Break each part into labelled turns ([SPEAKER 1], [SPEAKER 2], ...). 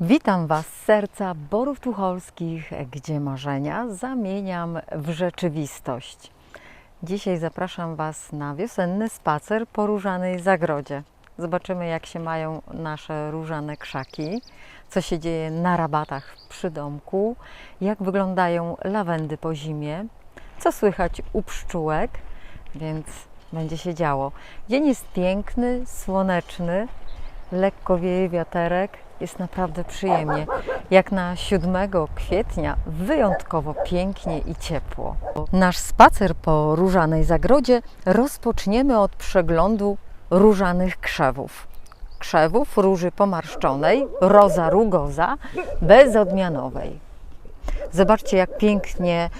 [SPEAKER 1] Witam Was z serca Borów Tucholskich, gdzie marzenia zamieniam w rzeczywistość. Dzisiaj zapraszam Was na wiosenny spacer po różanej zagrodzie. Zobaczymy, jak się mają nasze różane krzaki, co się dzieje na rabatach przy domku, jak wyglądają lawendy po zimie, co słychać u pszczółek, więc będzie się działo. Dzień jest piękny, słoneczny, lekko wieje wiaterek, jest naprawdę przyjemnie. Jak na 7 kwietnia, wyjątkowo pięknie i ciepło. Nasz spacer po różanej zagrodzie rozpoczniemy od przeglądu różanych krzewów. Krzewów róży pomarszczonej, roza rugoza, bezodmianowej. Zobaczcie, jak pięknie,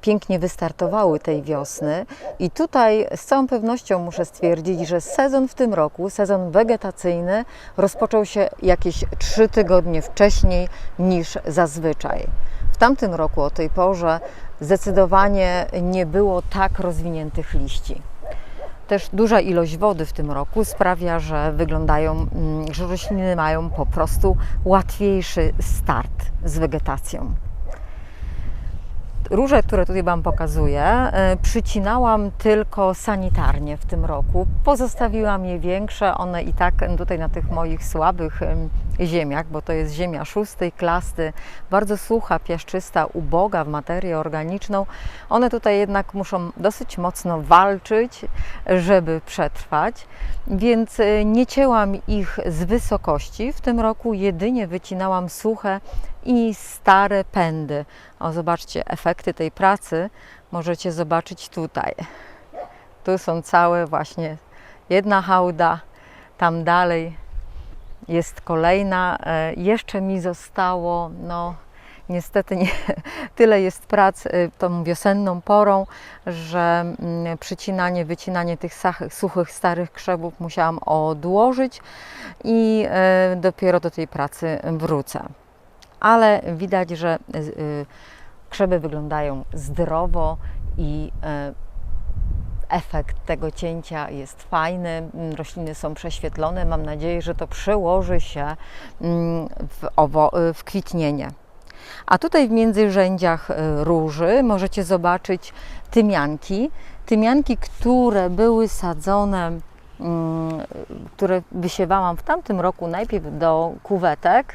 [SPEAKER 1] pięknie wystartowały tej wiosny. I tutaj z całą pewnością muszę stwierdzić, że sezon w tym roku, sezon wegetacyjny, rozpoczął się jakieś trzy tygodnie wcześniej niż zazwyczaj. W tamtym roku o tej porze zdecydowanie nie było tak rozwiniętych liści. Też duża ilość wody w tym roku sprawia, że wyglądają, mm, że rośliny mają po prostu łatwiejszy start z wegetacją. Róże, które tutaj Wam pokazuję, e, przycinałam tylko sanitarnie w tym roku. Pozostawiłam je większe, one i tak tutaj na tych moich słabych em, ziemiach, bo to jest ziemia szóstej klasy, bardzo sucha, piaszczysta, uboga w materię organiczną. One tutaj jednak muszą dosyć mocno walczyć, żeby przetrwać, więc e, nie cięłam ich z wysokości. W tym roku jedynie wycinałam suche i stare pędy. O, zobaczcie, efekty tej pracy możecie zobaczyć tutaj. Tu są całe właśnie jedna hałda, tam dalej jest kolejna. E, Jeszcze mi zostało, no niestety nie, tyle jest prac y, tą wiosenną porą, że mm, przycinanie, wycinanie tych suchych, starych krzewów musiałam odłożyć i e, dopiero do tej pracy wrócę ale widać, że y, y, krzewy wyglądają zdrowo i y, efekt tego cięcia jest fajny. Rośliny są prześwietlone. Mam nadzieję, że to przełoży się mm, w, owo, w kwitnienie. A tutaj w międzyrzędziach róży możecie zobaczyć tymianki. Tymianki, które były sadzone, mm, które wysiewałam w tamtym roku najpierw do kuwetek,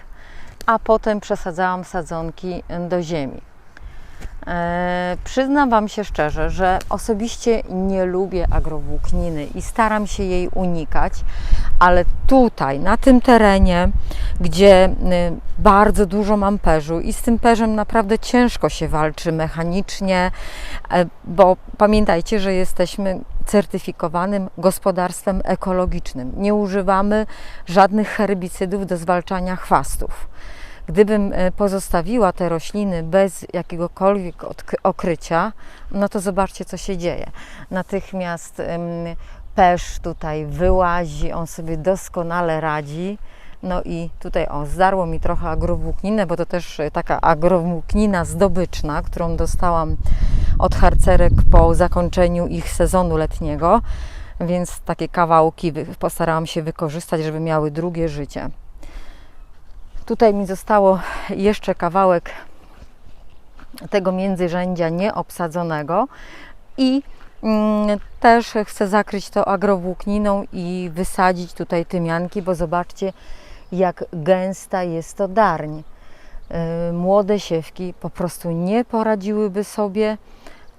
[SPEAKER 1] a potem przesadzałam sadzonki do ziemi. E, przyznam Wam się szczerze, że osobiście nie lubię agrowłókniny i staram się jej unikać, ale tutaj, na tym terenie, gdzie y, bardzo dużo mam perzu i z tym perzem naprawdę ciężko się walczy mechanicznie, e, bo pamiętajcie, że jesteśmy certyfikowanym gospodarstwem ekologicznym. Nie używamy żadnych herbicydów do zwalczania chwastów. Gdybym e, pozostawiła te rośliny bez jakiegokolwiek okrycia, no to zobaczcie, co się dzieje. Natychmiast pesz tutaj wyłazi, on sobie doskonale radzi. No i tutaj o, zdarło mi trochę agrowłókninę, bo to też e, taka agrowłóknina zdobyczna, którą dostałam od harcerek po zakończeniu ich sezonu letniego, więc takie kawałki postarałam się wykorzystać, żeby miały drugie życie. Tutaj mi zostało jeszcze kawałek tego międzyrzędzia nieobsadzonego i mm, też chcę zakryć to agrowłókniną i wysadzić tutaj tymianki, bo zobaczcie jak gęsta jest to darń. Yy, Młode siewki po prostu nie poradziłyby sobie,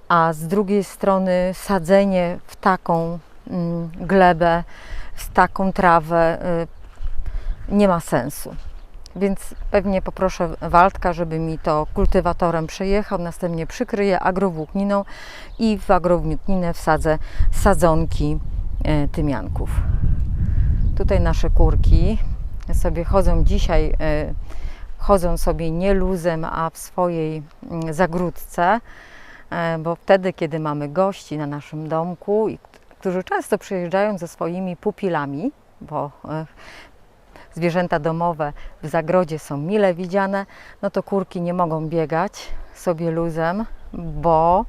[SPEAKER 1] a z drugiej strony sadzenie w taką mm, glebę, w taką trawę yy, nie ma sensu. Więc pewnie poproszę Waldka, żeby mi to kultywatorem przejechał, następnie przykryję agrowłókniną i w agrowłókninę wsadzę sadzonki e, tymianków. Tutaj nasze kurki sobie chodzą dzisiaj, e, chodzą sobie nie luzem, a w swojej mm, zagródce, e, bo wtedy, kiedy mamy gości na naszym domku, którzy często przyjeżdżają ze swoimi pupilami, bo zwierzęta domowe w zagrodzie są mile widziane, no to kurki nie mogą biegać sobie luzem, bo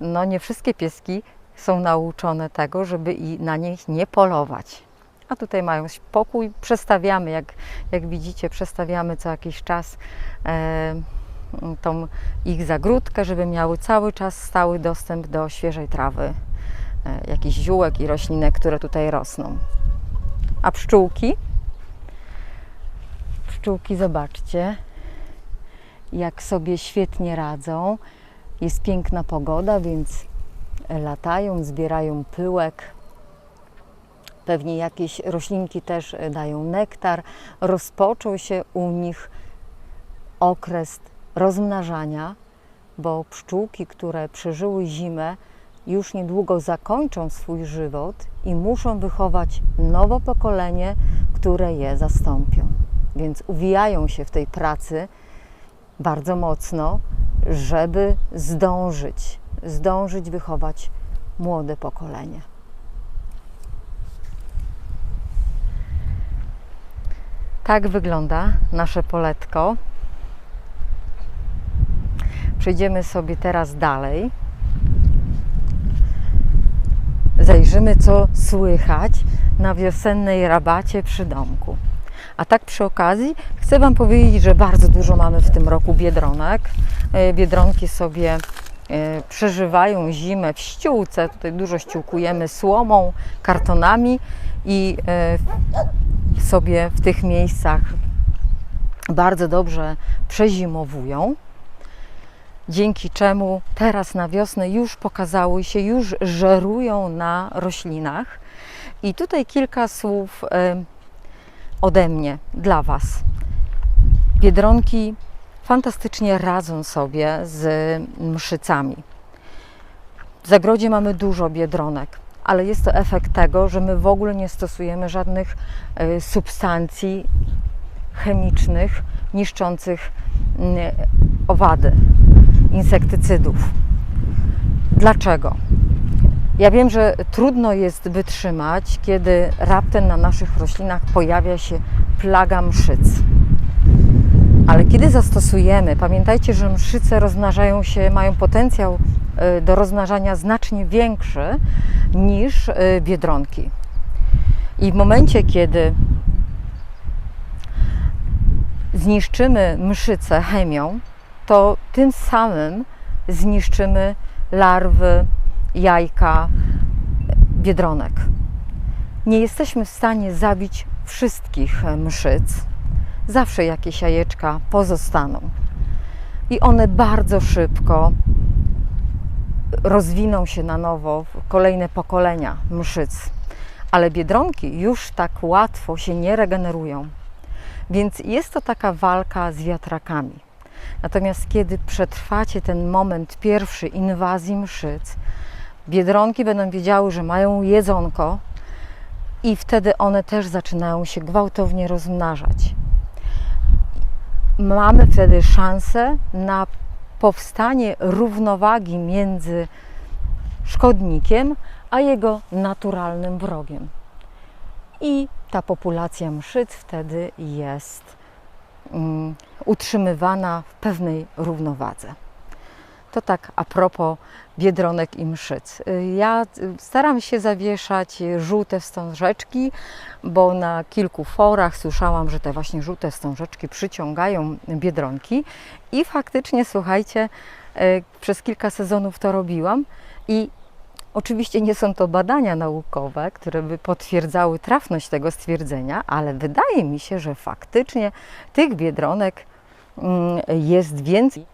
[SPEAKER 1] no nie wszystkie pieski są nauczone tego, żeby i na nich nie polować. A tutaj mają pokój. Przestawiamy, jak, jak widzicie, przestawiamy co jakiś czas e, tą ich zagródkę, żeby miały cały czas stały dostęp do świeżej trawy, e, jakichś ziółek i roślinek, które tutaj rosną. A pszczółki? Pszczółki, zobaczcie, jak sobie świetnie radzą. Jest piękna pogoda, więc latają, zbierają pyłek. Pewnie jakieś roślinki też dają nektar. Rozpoczął się u nich okres rozmnażania, bo pszczółki, które przeżyły zimę, już niedługo zakończą swój żywot i muszą wychować nowe pokolenie, które je zastąpią. Więc uwijają się w tej pracy bardzo mocno, żeby zdążyć, zdążyć wychować młode pokolenie. Tak wygląda nasze poletko. Przejdziemy sobie teraz dalej. Zajrzymy, co słychać na wiosennej rabacie przy domku. A tak przy okazji chcę Wam powiedzieć, że bardzo dużo mamy w tym roku biedronek. E, Biedronki sobie e, przeżywają zimę w ściółce. Tutaj dużo ściółkujemy słomą, kartonami i e, sobie w tych miejscach bardzo dobrze przezimowują. Dzięki czemu teraz na wiosnę już pokazały się, już żerują na roślinach. I tutaj kilka słów ode mnie dla Was. Biedronki fantastycznie radzą sobie z mszycami. W zagrodzie mamy dużo biedronek, ale jest to efekt tego, że my w ogóle nie stosujemy żadnych y, substancji chemicznych niszczących y, owady, insektycydów. Dlaczego? Ja wiem, że trudno jest wytrzymać, kiedy raptem na naszych roślinach pojawia się plaga mszyc. Ale kiedy zastosujemy, pamiętajcie, że mszyce rozmnażają się, mają potencjał y, do rozmnażania znacznie większy niż y, biedronki. I w momencie, kiedy zniszczymy mszycę chemią, to tym samym zniszczymy larwy, jajka, biedronek. Nie jesteśmy w stanie zabić wszystkich mszyc. Zawsze jakieś jajeczka pozostaną. I one bardzo szybko rozwiną się na nowo w kolejne pokolenia mszyc. Ale biedronki już tak łatwo się nie regenerują. Więc jest to taka walka z wiatrakami. Natomiast kiedy przetrwacie ten moment pierwszy inwazji mszyc, biedronki będą wiedziały, że mają jedzonko i wtedy one też zaczynają się gwałtownie rozmnażać. Mamy wtedy szansę na powstanie równowagi między szkodnikiem a jego naturalnym wrogiem. I ta populacja mszyc wtedy jest um, utrzymywana w pewnej równowadze. To tak a propos biedronek i mszyc. Ja staram się zawieszać żółte wstążeczki, bo na kilku forach słyszałam, że te właśnie żółte wstążeczki przyciągają biedronki i faktycznie, słuchajcie, e, przez kilka sezonów to robiłam i Oczywiście nie są to badania naukowe, które by potwierdzały trafność tego stwierdzenia, ale wydaje mi się, że faktycznie tych biedronek mm, jest więcej.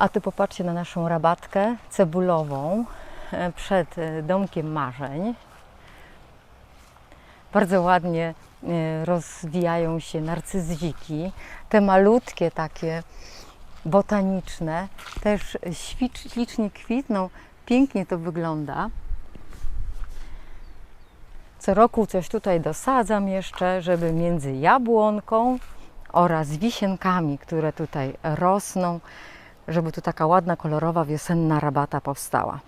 [SPEAKER 1] A tu popatrzcie na naszą rabatkę cebulową e, przed e, domkiem marzeń. Bardzo ładnie e, rozwijają się narcyziki. Te malutkie takie botaniczne też ślicznie kwitną. Pięknie to wygląda. Co roku coś tutaj dosadzam jeszcze, żeby między jabłonką oraz wisienkami, które tutaj rosną, żeby tu taka ładna, kolorowa, wiosenna rabata powstała.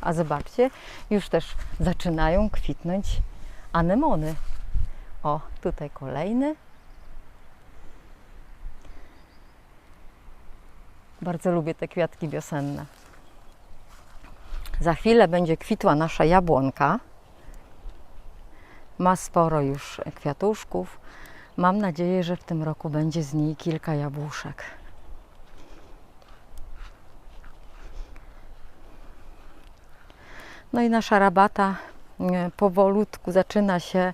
[SPEAKER 1] A zobaczcie, już też zaczynają kwitnąć anemony. O, tutaj kolejny. Bardzo lubię te kwiatki wiosenne. Za chwilę będzie kwitła nasza jabłonka. Ma sporo już kwiatuszków. Mam nadzieję, że w tym roku będzie z niej kilka jabłuszek. No i nasza rabata e, powolutku zaczyna się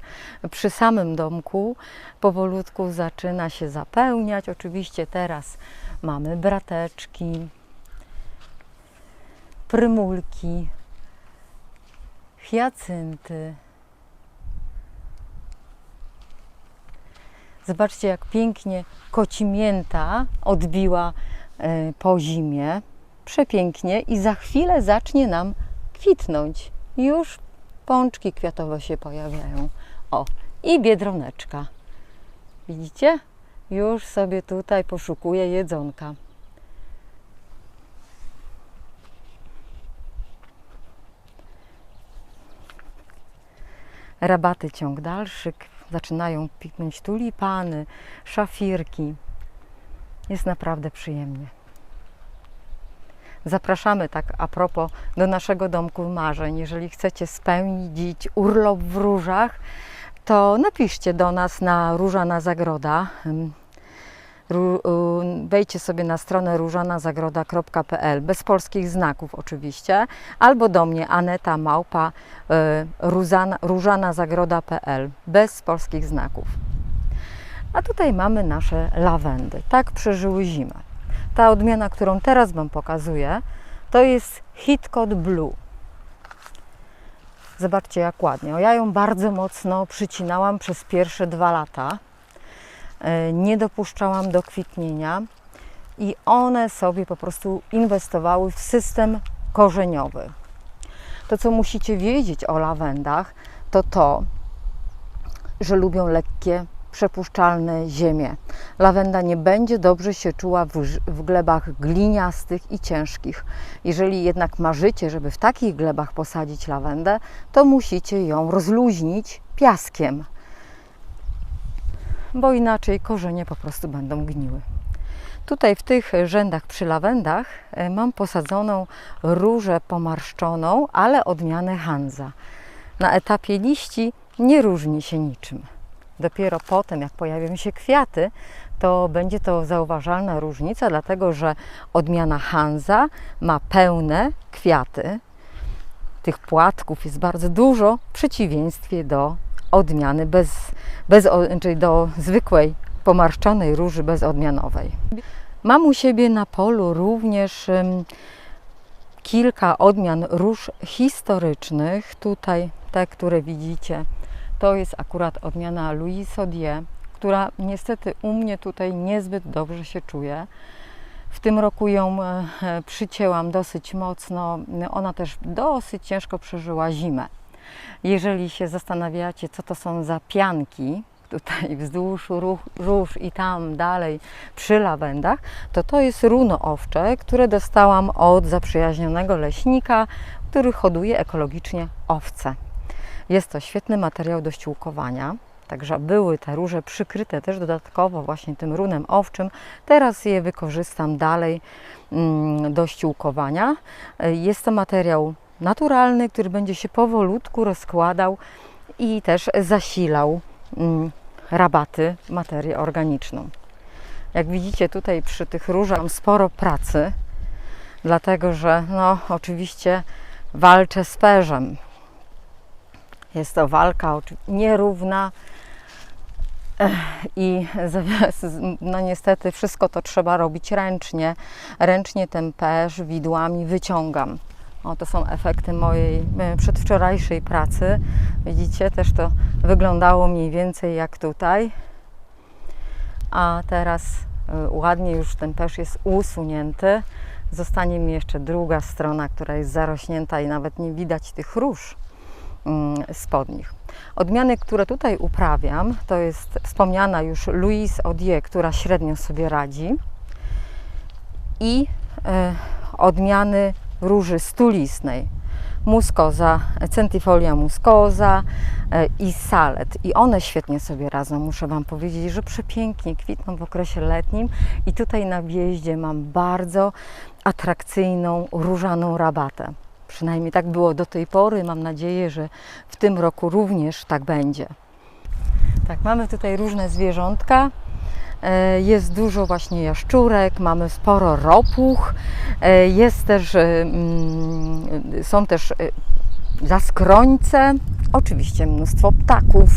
[SPEAKER 1] przy samym domku, powolutku zaczyna się zapełniać. Oczywiście teraz mamy brateczki, prymulki, hiacynty. Zobaczcie, jak pięknie kocimięta odbiła e, po zimie. Przepięknie i za chwilę zacznie nam kwitnąć. Już pączki kwiatowe się pojawiają. O, i biedroneczka. Widzicie? Już sobie tutaj poszukuje jedzonka. Rabaty ciąg dalszy. Zaczynają piknąć tulipany, szafirki. Jest naprawdę przyjemnie. Zapraszamy tak a propos do naszego domku marzeń. Jeżeli chcecie spełnić urlop w różach, to napiszcie do nas na Różana Zagroda. Wejdźcie sobie na stronę różanazagroda.pl bez polskich znaków oczywiście, albo do mnie Aneta Małpa y, różana- różanazagroda.pl bez polskich znaków. A tutaj mamy nasze lawendy. Tak przeżyły zimę. Ta odmiana, którą teraz Wam pokazuję, to jest Hitcot Blue. Zobaczcie, jak ładnie. Ja ją bardzo mocno przycinałam przez pierwsze dwa lata. E, Nie dopuszczałam do kwitnienia i one sobie po prostu inwestowały w system korzeniowy. To, co musicie wiedzieć o lawendach, to to, że lubią lekkie, przepuszczalne ziemie. Lawenda nie będzie dobrze się czuła w, w glebach gliniastych i ciężkich. Jeżeli jednak marzycie, żeby w takich glebach posadzić lawendę, to musicie ją rozluźnić piaskiem, bo inaczej korzenie po prostu będą gniły. Tutaj w tych rzędach przy lawendach e, mam posadzoną różę pomarszczoną, ale odmianę Hanza. Na etapie liści nie różni się niczym. Dopiero potem, jak pojawią się kwiaty, to będzie to zauważalna różnica, dlatego że odmiana Hanza ma pełne kwiaty. Tych płatków jest bardzo dużo, w przeciwieństwie do odmiany bez, bez, czyli do zwykłej pomarszczonej róży bezodmianowej. Mam u siebie na polu również kilka odmian róż historycznych. Tutaj te, które widzicie, to jest akurat odmiana Louis Sodier, która niestety u mnie tutaj niezbyt dobrze się czuje. W tym roku ją e, e, przycięłam dosyć mocno. Ona też dosyć ciężko przeżyła zimę. Jeżeli się zastanawiacie, co to są za pianki, tutaj wzdłuż róż, róż i tam dalej przy lawendach, to to jest runo owcze, które dostałam od zaprzyjaźnionego leśnika, który hoduje ekologicznie owce. Jest to świetny materiał do ściółkowania. Także były te róże przykryte też dodatkowo właśnie tym runem owczym. Teraz je wykorzystam dalej mm, do ściółkowania. Jest to materiał naturalny, który będzie się powolutku rozkładał i też zasilał mm, rabaty materię organiczną. Jak widzicie tutaj przy tych różach mam sporo pracy, dlatego że no oczywiście walczę z perzem. Jest to walka nierówna i no niestety wszystko to trzeba robić ręcznie. Ręcznie ten perz widłami wyciągam. O, to są efekty mojej e, przedwczorajszej pracy. Widzicie, też to wyglądało mniej więcej jak tutaj. A teraz e, ładnie już ten perz jest usunięty. Zostanie mi jeszcze druga strona, która jest zarośnięta i nawet nie widać tych róż mm, spodnich. Odmiany, które tutaj uprawiam, to jest wspomniana już Louise Odier, która średnio sobie radzi i e, odmiany róży stulistnej. Muskoza, Centifolia muskoza e, i salet. I one świetnie sobie radzą. Muszę Wam powiedzieć, że przepięknie kwitną w okresie letnim. I tutaj na wjeździe mam bardzo atrakcyjną różaną rabatę. Przynajmniej tak było do tej pory. Mam nadzieję, że w tym roku również tak będzie. Tak, mamy tutaj różne zwierzątka. E, Jest dużo właśnie jaszczurek, mamy sporo ropuch, e, jest też, e, mm, są też zaskrońce, oczywiście mnóstwo ptaków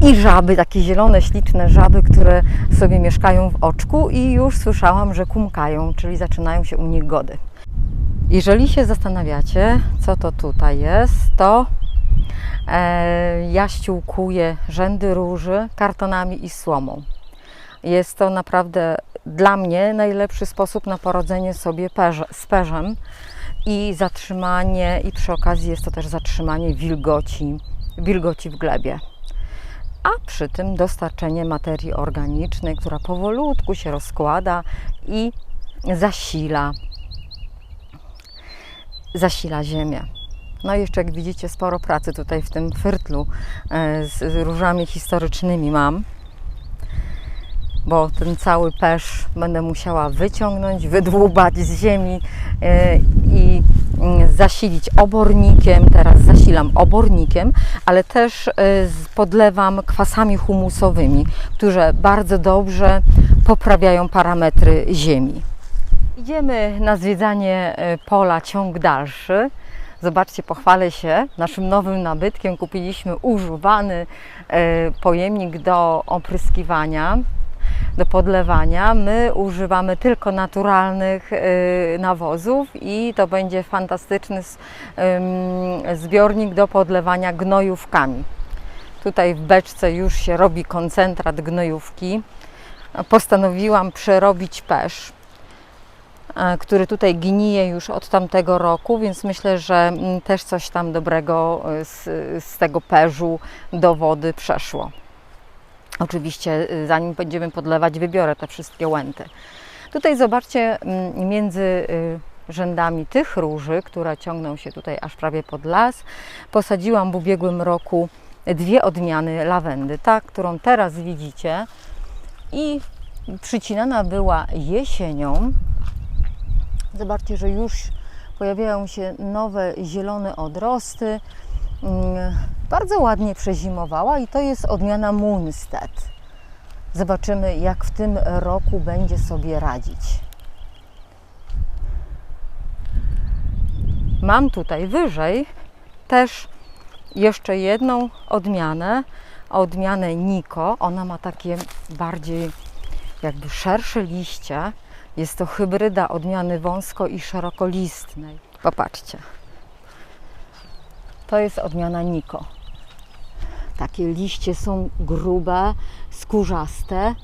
[SPEAKER 1] i żaby, takie zielone, śliczne żaby, które sobie mieszkają w oczku i już słyszałam, że kumkają, czyli zaczynają się u nich gody. Jeżeli się zastanawiacie, co to tutaj jest, to e, ja ściółkuję rzędy róży kartonami i słomą. Jest to naprawdę dla mnie najlepszy sposób na poradzenie sobie z perzem i zatrzymanie, i przy okazji jest to też zatrzymanie wilgoci, wilgoci w glebie. A przy tym dostarczenie materii organicznej, która powolutku się rozkłada i zasila zasila ziemię. No i jeszcze jak widzicie sporo pracy tutaj w tym firtlu e, z różami historycznymi mam, bo ten cały pesz będę musiała wyciągnąć, wydłubać z ziemi e, i mm, zasilić obornikiem. Teraz zasilam obornikiem, ale też e, podlewam kwasami humusowymi, które bardzo dobrze poprawiają parametry ziemi. Idziemy na zwiedzanie pola ciąg dalszy. Zobaczcie, pochwalę się naszym nowym nabytkiem. Kupiliśmy używany e, pojemnik do opryskiwania, do podlewania. My używamy tylko naturalnych e, nawozów i to będzie fantastyczny zbiornik do podlewania gnojówkami. Tutaj w beczce już się robi koncentrat gnojówki. Postanowiłam przerobić pesz który tutaj gnije już od tamtego roku, więc myślę, że mm, też coś tam dobrego e, z, z tego perzu do wody przeszło. Oczywiście, y, zanim będziemy podlewać, wybiorę te wszystkie łęty. Tutaj zobaczcie mm, między rzędami tych róży, które ciągną się tutaj aż prawie pod las, posadziłam w ubiegłym roku dwie odmiany lawendy. Ta, którą teraz widzicie i przycinana była jesienią, Zobaczcie, że już pojawiają się nowe zielone odrosty. Mm, Bardzo ładnie przezimowała i to jest odmiana Munstead. Zobaczymy, jak w tym roku będzie sobie radzić. Mam tutaj wyżej też jeszcze jedną odmianę, odmianę Niko. Ona ma takie bardziej jakby szersze liście. Jest to hybryda odmiany wąsko i szerokolistnej. Popatrzcie. To jest odmiana Niko. Takie liście są grube, skórzaste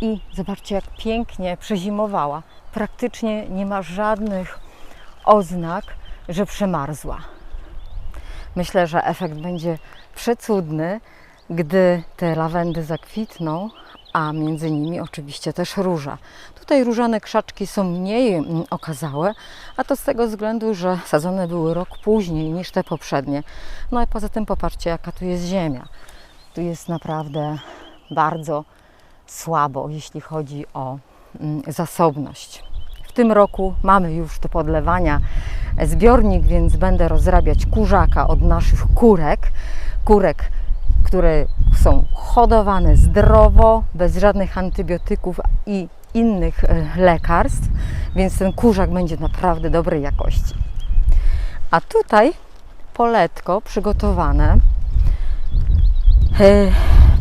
[SPEAKER 1] i zobaczcie, jak pięknie przezimowała. Praktycznie nie ma żadnych oznak, że przemarzła. Myślę, że efekt będzie przecudny, gdy te lawendy zakwitną, a między nimi oczywiście też róża. Tutaj różane krzaczki są mniej mm, okazałe, a to z tego względu, że sadzone były rok później niż te poprzednie. No i poza tym popatrzcie, jaka tu jest ziemia. Tu jest naprawdę bardzo słabo, jeśli chodzi o mm, zasobność. W tym roku mamy już do podlewania zbiornik, więc będę rozrabiać kurzaka od naszych kurek. Kurek, które są hodowane zdrowo, bez żadnych antybiotyków i innych e, lekarstw, więc ten kurzak będzie naprawdę dobrej jakości. A tutaj poletko przygotowane e,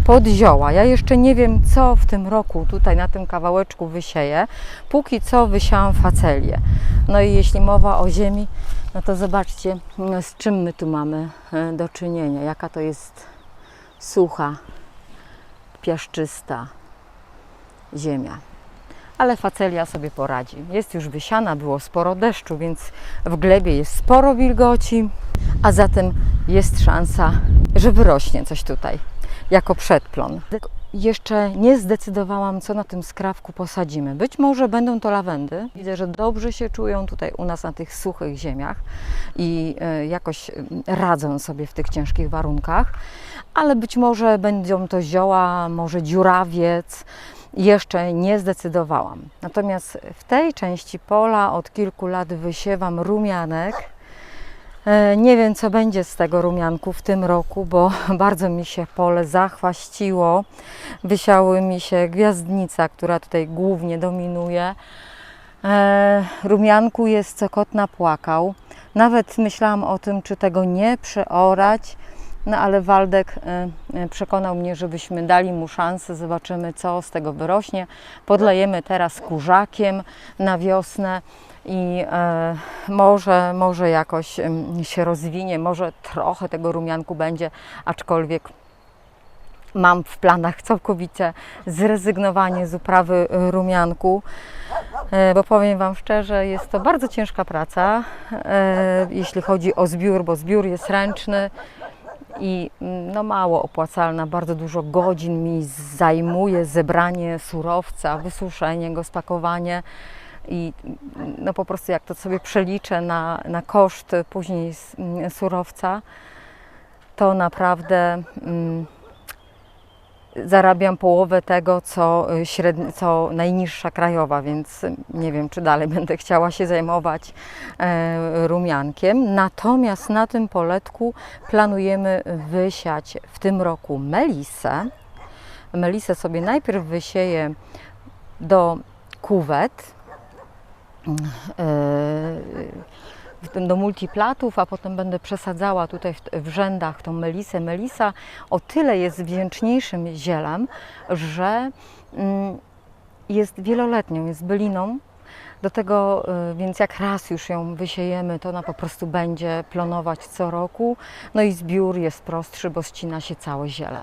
[SPEAKER 1] pod zioła. Ja jeszcze nie wiem, co w tym roku tutaj na tym kawałeczku wysieję. Póki co wysiałam facelię. No i jeśli mowa o ziemi, no to zobaczcie, no, z czym my tu mamy e, do czynienia. Jaka to jest sucha, piaszczysta ziemia. Ale facelia sobie poradzi. Jest już wysiana, było sporo deszczu, więc w glebie jest sporo wilgoci, a zatem jest szansa, że wyrośnie coś tutaj jako przedplon. Jeszcze nie zdecydowałam, co na tym skrawku posadzimy. Być może będą to lawendy. Widzę, że dobrze się czują tutaj u nas na tych suchych ziemiach i e, jakoś e, radzą sobie w tych ciężkich warunkach, ale być może będą to zioła, może dziurawiec, jeszcze nie zdecydowałam. Natomiast w tej części pola od kilku lat wysiewam rumianek. E, Nie wiem, co będzie z tego rumianku w tym roku, bo bardzo mi się pole zachwaściło. Wysiały mi się gwiazdnica, która tutaj głównie dominuje. E, rumianku jest co kot napłakał. Nawet myślałam o tym, czy tego nie przeorać, no ale Waldek e, e, przekonał mnie, żebyśmy dali mu szansę, zobaczymy co z tego wyrośnie. Podlejemy teraz kurzakiem na wiosnę i e, może, może jakoś się rozwinie, może trochę tego rumianku będzie, aczkolwiek mam w planach całkowicie zrezygnowanie z uprawy e, rumianku, e, bo powiem Wam szczerze, jest to bardzo ciężka praca, jeśli chodzi o zbiór, bo zbiór jest ręczny i mm, no, mało opłacalna, bardzo dużo godzin mi zajmuje zebranie surowca, wysuszenie go, spakowanie. I no po prostu jak to sobie przeliczę na, na koszt później mm, surowca, to naprawdę mm, zarabiam połowę tego, co, y, średni, co najniższa krajowa, więc nie wiem, czy dalej będę chciała się zajmować e, rumiankiem. Natomiast na tym poletku planujemy wysiać w tym roku melisę. Melisę sobie najpierw wysieję do kuwet, e, w tym do multiplatów, a potem będę przesadzała tutaj w, rzędach tą melisę. Melisa o tyle jest wdzięczniejszym zielem, że mm, jest wieloletnią, jest byliną. Do tego, y, więc jak raz już ją wysiejemy, to ona po prostu będzie plonować co roku. No i zbiór jest prostszy, bo ścina się całe ziele.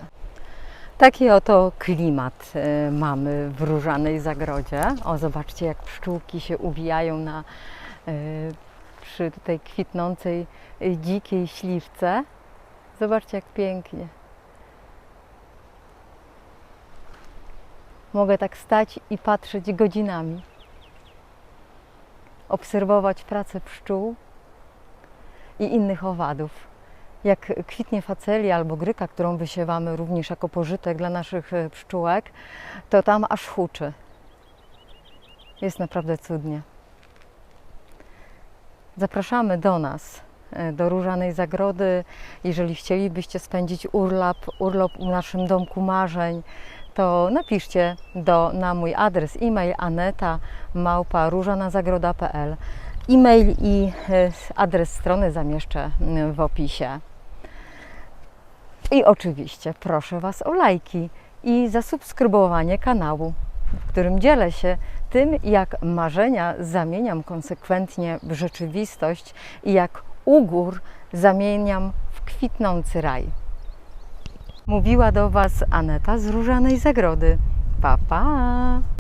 [SPEAKER 1] Taki oto klimat y, mamy w różanej zagrodzie. O, zobaczcie, jak pszczółki się uwijają na, y, przy tutaj kwitnącej y, dzikiej śliwce. Zobaczcie, jak pięknie. Mogę tak stać i patrzeć godzinami. Obserwować pracę pszczół i innych owadów. Jak kwitnie facelia albo gryka, którą wysiewamy również jako pożytek dla naszych e, pszczółek, to tam aż huczy. Jest naprawdę cudnie. Zapraszamy do nas, e, do Różanej Zagrody. Jeżeli chcielibyście spędzić urlop, urlop u naszym domku marzeń, to napiszcie do, na mój adres e-mail aneta małpa różanazagroda.pl. E-mail i e, adres strony zamieszczę w opisie. I oczywiście proszę Was o lajki i zasubskrybowanie kanału, w którym dzielę się tym, jak marzenia zamieniam konsekwentnie w rzeczywistość i jak ugór zamieniam w kwitnący raj. Mówiła do Was Aneta z Różanej Zagrody. Pa, pa!